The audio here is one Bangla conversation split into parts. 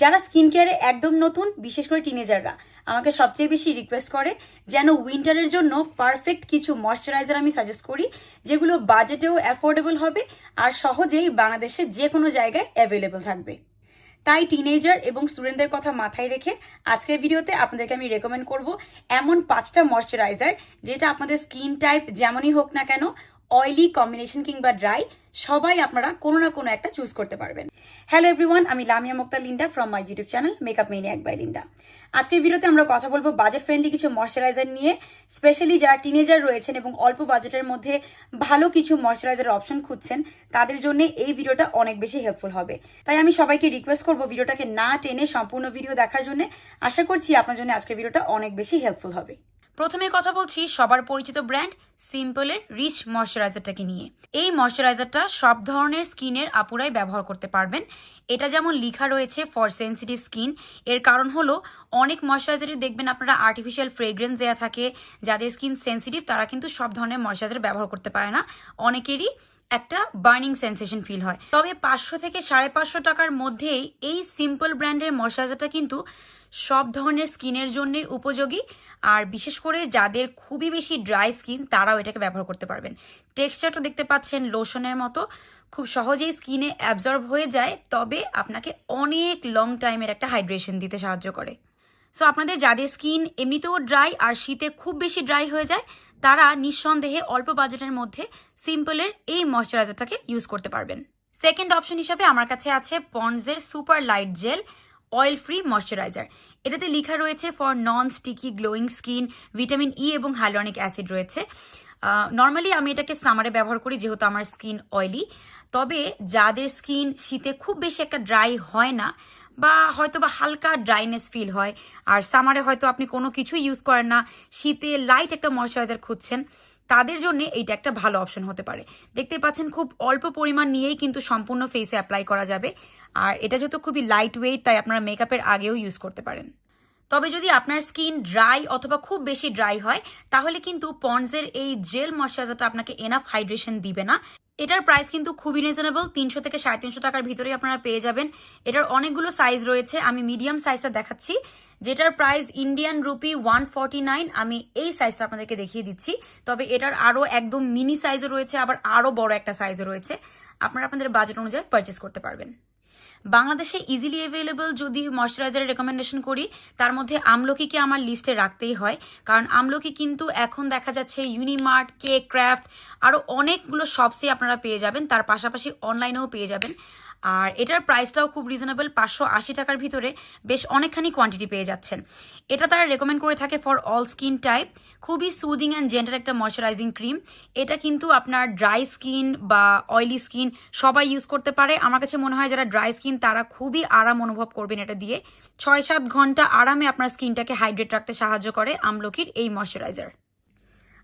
যারা স্কিন কেয়ারে একদম নতুন, বিশেষ করে টিনেজাররা আমাকে সবচেয়ে বেশি রিকোয়েস্ট করে যেন উইন্টারের জন্য পারফেক্ট কিছু ময়শ্চারাইজার আমি সাজেস্ট করি, যেগুলো বাজেটেও অ্যাফোর্ডেবল হবে আর সহজেই বাংলাদেশে যে কোনো জায়গায় অ্যাভেলেবল থাকবে। তাই টিনেজার এবং স্টুডেন্টদের কথা মাথায় রেখে আজকের ভিডিওতে আপনাদেরকে আমি রেকমেন্ড করব এমন পাঁচটা ময়শ্চারাইজার যেটা আপনাদের স্কিন টাইপ যেমনই হোক না কেন অয়েলি কম্বিনেশন কিংবা ড্রাই সবাই আপনারা কোনো না কোনো একটা চুজ করতে পারবেন। হ্যালো এভরিওয়ান আমি Lamia Mukta Linda from my YouTube channel makeup maniac by Linda. আজকের ভিডিওতে আমরা কথা বলব বাজেট ফ্রেন্ডলি কিছু ময়শ্চারাইজার নিয়ে স্পেশালি যারা টিনেজার রয়েছেন এবং অল্প বাজেটের মধ্যে ভালো কিছু ময়শ্চারাইজার অপশন খুঁজছেন, তাদের জন্য এই ভিডিওটা অনেক বেশি হেল্পফুল হবে। তাই আমি সবাইকে রিকোয়েস্ট করব ভিডিওটাকে না টেনে সম্পূর্ণ ভিডিও দেখার জন্য। আশা করছি আপনার জন্য আজকের ভিডিওটা অনেক বেশি হেল্পফুল হবে। প্রথমে কথা বলছি সবার পরিচিত ব্র্যান্ড সিম্পলের রিচ ময়শ্চারাইজারটাকে নিয়ে। এই ময়শ্চারাইজারটা সব ধরনের স্কিনের আপুরাই ব্যবহার করতে পারবেন। এটা যেমন লিখা রয়েছে ফর সেন্সিটিভ স্কিন, এর কারণ হলো অনেক ময়শ্চারাইজারই দেখবেন আপনারা আর্টিফিশিয়াল ফ্রেগ্রেন্স দেওয়া থাকে, যাদের স্কিন সেন্সিটিভ তারা কিন্তু সব ধরনের ময়শ্চারাইজার ব্যবহার করতে পারে না। অনেকেরই একটা বার্নিং সেন্সেশন ফিল হয়। তবে পাঁচশো থেকে সাড়ে পাঁচশো টাকার মধ্যেই এই সিম্পল ব্র্যান্ডের ময়শ্চারাইজারটা কিন্তু সব ধরনের স্কিনের জন্যই উপযোগী। আর বিশেষ করে যাদের খুবই বেশি ড্রাই স্কিন তারাও এটাকে ব্যবহার করতে পারবেন। টেক্সচারটা দেখতে পাচ্ছেন লোশনের মতো। খুব সহজেই স্কিনে অ্যাবজর্ব হয়ে যায়, তবে আপনাকে অনেক লং টাইমের একটা হাইড্রেশন দিতে সাহায্য করে। সো আপনাদের যাদের স্কিন এমনিতেও ড্রাই আর শীতে খুব বেশি ড্রাই হয়ে যায়, তারা নিঃসন্দেহে অল্প বাজেটের মধ্যে সিম্পলের এই ময়শ্চারাইজারটাকে ইউজ করতে পারবেন। সেকেন্ড অপশন হিসাবে আমার কাছে আছে পন্ডসের super light gel oil free moisturiser এটাতে লেখা রয়েছে for non sticky glowing skin vitamin E এবং হাইলোনিক অ্যাসিড রয়েছে। নর্মালি আমি এটাকে সামারে ব্যবহার করি যেহেতু আমার স্কিন অয়েলি তবে যাদের স্কিন শীতে খুব বেশি একটা ড্রাই হয় না বা হয়তো বা হালকা ড্রাইনেস ফিল হয়। আর সামারে হয়তো আপনি কোনো কিছু ইউজ করেন না। শীতে লাইট একটা ময়শ্চারাইজার খুঁজছেন, তাদের জন্য এইটা একটা ভালো অপশন হতে পারে। দেখতে পাচ্ছেন খুব অল্প পরিমাণ নিয়েই কিন্তু সম্পূর্ণ ফেসে অ্যাপ্লাই করা যাবে। আর এটা যেহেতু খুবই লাইট ওয়েট তাই আপনারা মেকআপের আগেও ইউজ করতে পারেন। তবে যদি আপনার স্কিন ড্রাই অথবা খুব বেশি ড্রাই হয়, তাহলে কিন্তু পন্ডসের এই জেল ময়শ্চারাইজারটা আপনাকে এনাফ হাইড্রেশন দিবে না। এটার প্রাইস কিন্তু খুবই রিজনেবল তিনশো থেকে সাড়ে তিনশো টাকার ভিতরেই আপনারা পেয়ে যাবেন। এটার অনেকগুলো সাইজ রয়েছে, আমি মিডিয়াম সাইজটা দেখাচ্ছি। যেটার প্রাইস ইন্ডিয়ান রুপি ওয়ান আমি এই সাইজটা আপনাদেরকে দেখিয়ে দিচ্ছি। তবে এটার আরও একদম মিনি সাইজও রয়েছে, আবার আরও বড় একটা সাইজও রয়েছে। আপনারা আপনাদের বাজেট অনুযায়ী পারচেস করতে পারবেন। বাংলাদেশে ইজিলি অ্যাভেলেবল যদি ময়শ্চারাইজারের রেকমেন্ডেশন করি, তার মধ্যে আমলকিকে আমার লিস্টে রাখতেই হয়। কারণ আমলকি কিন্তু এখন দেখা যাচ্ছে ইউনিমার্ট কে ক্রাফট আরও অনেকগুলো শপসে আপনারা পেয়ে যাবেন। তার পাশাপাশি অনলাইনেও পেয়ে যাবেন। আর এটার প্রাইসটাও খুব রিজনেবল পাঁচশো আশি টাকার ভিতরে বেশ অনেকখানি কোয়ান্টিটি পেয়ে যাচ্ছেন। এটা তারা রেকমেন্ড করে থাকে ফর অল স্কিন টাইপ খুবই সুদিং অ্যান্ড জেন্টাল একটা ময়শ্চারাইজিং ক্রিম এটা কিন্তু আপনার ড্রাই স্কিন বা অয়েলি স্কিন সবাই ইউজ করতে পারে। আমার কাছে মনে হয় যারা ড্রাই স্কিন তারা খুবই আরাম অনুভব করবেন এটা দিয়ে। ছয় সাত ঘণ্টা আরামে আপনার স্কিনটাকে হাইড্রেট রাখতে সাহায্য করে আমলকির এই ময়শ্চারাইজার।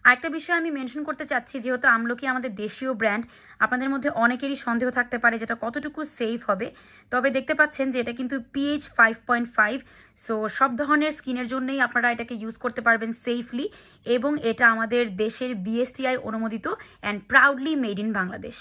আরেকটা বিষয় আমি মেনশন করতে চাচ্ছি, যেহেতু আমলকি আমাদের দেশীয় ব্র্যান্ড, আপনাদের মধ্যে অনেকেরই সন্দেহ থাকতে পারে যেটা কতটুকু সেফ হবে। তবে দেখতে পাচ্ছেন যে এটা কিন্তু pH five point five so সব ধরনের স্কিনের জন্যই আপনারা এটাকে ইউজ করতে পারবেন সেফলি এবং এটা আমাদের দেশের বিএসটিআই অনুমোদিত and proudly made in Bangladesh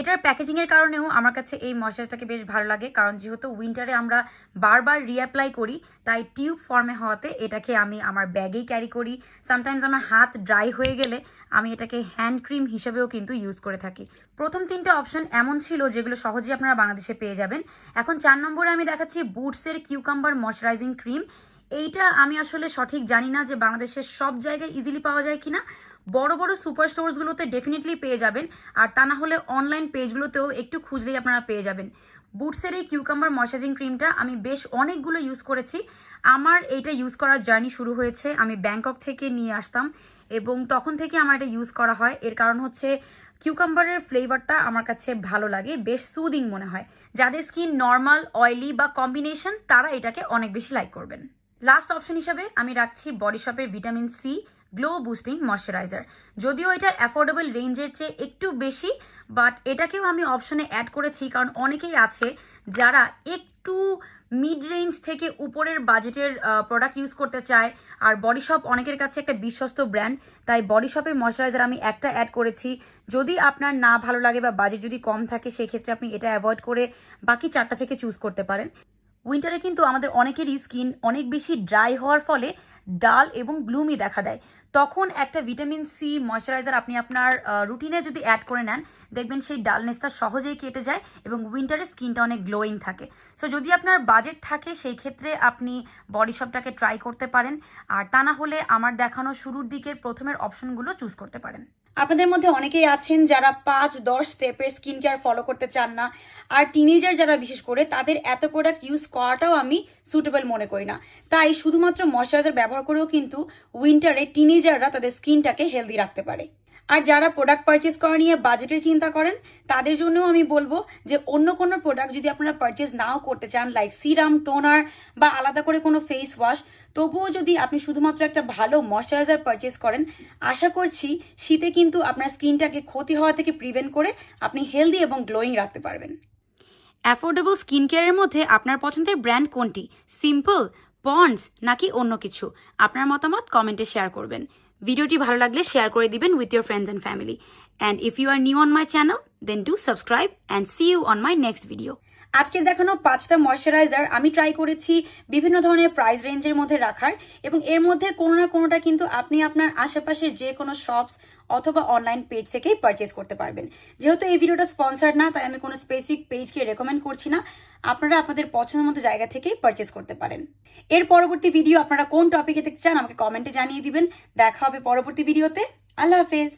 এটার প্যাকেজিংয়ের কারণেও আমার কাছে এই ময়শ্চারটাকে বেশ ভালো লাগে, কারণ যেহেতু উইন্টারে আমরা বারবার রিঅ্যাপ্লাই করি, তাই টিউব ফর্মে হওয়াতে এটাকে আমি আমার ব্যাগেই ক্যারি করি। সামটাইমস আমার হাত ড্রাই হয়ে গেলে আমি এটাকে হ্যান্ড ক্রিম হিসেবেও কিন্তু ইউজ করে থাকি। প্রথম তিনটে অপশন এমন ছিল যেগুলো সহজেই আপনারা বাংলাদেশে পেয়ে যাবেন। এখন চার নম্বরে আমি দেখাচ্ছি বুটসের কিউকাম্বার ময়শ্চারাইজিং ক্রিম। এইটা আমি আসলে সঠিক জানি না যে বাংলাদেশের সব জায়গায় ইজিলি পাওয়া যায় কিনা। বড় বড় সুপার স্টোরসগুলোতে ডেফিনেটলি পেয়ে যাবেন। আর তা না হলে অনলাইন পেজগুলোতেও একটু খুঁজলেই আপনারা পেয়ে যাবেন। বুটসের এই কিউকাম্বার ময়শ্চারাইজিং ক্রিমটা আমি বেশ অনেকগুলো ইউজ করেছি। আমার এটা ইউজ করার জার্নি শুরু হয়েছে। আমি ব্যাংকক থেকে নিয়ে আসতাম এবং তখন থেকে আমার এটা ইউজ করা হয়। এর কারণ হচ্ছে কিউকাম্বারের ফ্লেভারটা আমার কাছে ভালো লাগে, বেশ সুদিং মনে হয়। যাদের স্কিন নর্মাল অয়েলি বা কম্বিনেশন তারা এটাকে অনেক বেশি লাইক করবেন। লাস্ট অপশন হিসাবে আমি রাখছি বডি শপের vitamin C glow boosting moisturiser যদিও এটা অ্যাফোর্ডেবল রেঞ্জের চেয়ে একটু বেশি বাট এটাকেও আমি অপশনে অ্যাড করেছি, কারণ অনেকেই আছে যারা একটু মিড রেঞ্জ থেকে উপরের বাজেটের প্রোডাক্ট ইউজ করতে চায়। আর বডি শপ অনেকের কাছে একটা বিশ্বস্ত ব্র্যান্ড তাই বডি শপের ময়শ্চারাইজার আমি একটা অ্যাড করেছি। যদি আপনার না ভালো লাগে বা বাজেট যদি কম থাকে সেই ক্ষেত্রে আপনি এটা অ্যাভয়েড করে বাকি চারটা থেকে চুজ করতে পারেন। উইন্টারে কিন্তু আমাদের অনেকেরই স্কিন অনেক বেশি ড্রাই হওয়ার ফলে ডাল এবং গ্লুমি দেখা দেয়। তখন একটা ভিটামিন সি ময়শ্চারাইজার আপনি আপনার রুটিনে যদি অ্যাড করে নেন, দেখবেন সেই ডালনেসটা সহজেই কেটে যায় এবং উইন্টারে স্কিনটা অনেক গ্লোয়িং থাকে। সো যদি আপনার বাজেট থাকে, সেই ক্ষেত্রে আপনি বডি শপটাকে ট্রাই করতে পারেন। আর তা না হলে আমার দেখানো শুরুর দিকের প্রথমের অপশনগুলো চুজ করতে পারেন। আপনাদের মধ্যে অনেকেই আছেন যারা পাঁচ, দশ স্টেপের স্কিন কেয়ার ফলো করতে চান না। আর টিনেজার যারা বিশেষ করে, তাদের এত প্রোডাক্ট ইউজ করাটাও আমি সুটেবল মনে করি না। তাই শুধুমাত্র ময়শ্চারাইজার ব্যবহার করেও কিন্তু উইন্টারে টিনেজাররা তাদের স্কিনটাকে হেলদি রাখতে পারে। আর যারা প্রোডাক্ট পারচেস করা নিয়ে বাজেটের চিন্তা করেন, তাদের জন্যও আমি বলব যে অন্য কোনো প্রোডাক্ট যদি আপনারা পারচেস নাও করতে চান লাইক সিরাম টোনার বা আলাদা করে কোনো ফেস ওয়াশ তবুও যদি আপনি শুধুমাত্র একটা ভালো ময়শ্চারাইজার পারচেস করেন, আশা করছি শীতে কিন্তু আপনার স্কিনটাকে ক্ষতি হওয়া থেকে প্রিভেন্ট করে আপনি হেলদি এবং গ্লোয়িং রাখতে পারবেন। অ্যাফোর্ডেবল স্কিন কেয়ারের মধ্যে আপনার পছন্দের ব্র্যান্ড কোনটি? সিম্পল পন্ডস নাকি অন্য কিছু? আপনার মতামত কমেন্টে শেয়ার করবেন। ভিডিওটি ভালো লাগলে শেয়ার করে দিবেন with your friends and family and if you are new on my channel then do subscribe and see you on my next video আজকের দেখানো পাঁচটা ময়শ্চারাইজার আমি ট্রাই করেছি বিভিন্ন ধরনের প্রাইস রেঞ্জের মধ্যে রাখার এবং এর মধ্যে কোনো না কোনোটা কিন্তু আপনি আপনার আশেপাশের যে কোনো শপস অথবা অনলাইন পেজ থেকেই পারচেস করতে পারবেন। যেহেতু এই ভিডিওটা স্পন্সার্ড না, তাই আমি কোনো স্পেসিফিক পেজকে রেকমেন্ড করছি না। আপনারা আপনাদের পছন্দের মতো জায়গা থেকেই পারচেস করতে পারেন। এর পরবর্তী ভিডিও আপনারা কোন টপিকে দেখতে চান আমাকে কমেন্টে জানিয়ে দিবেন। দেখা হবে পরবর্তী ভিডিওতে আল্লাহ হাফেজ।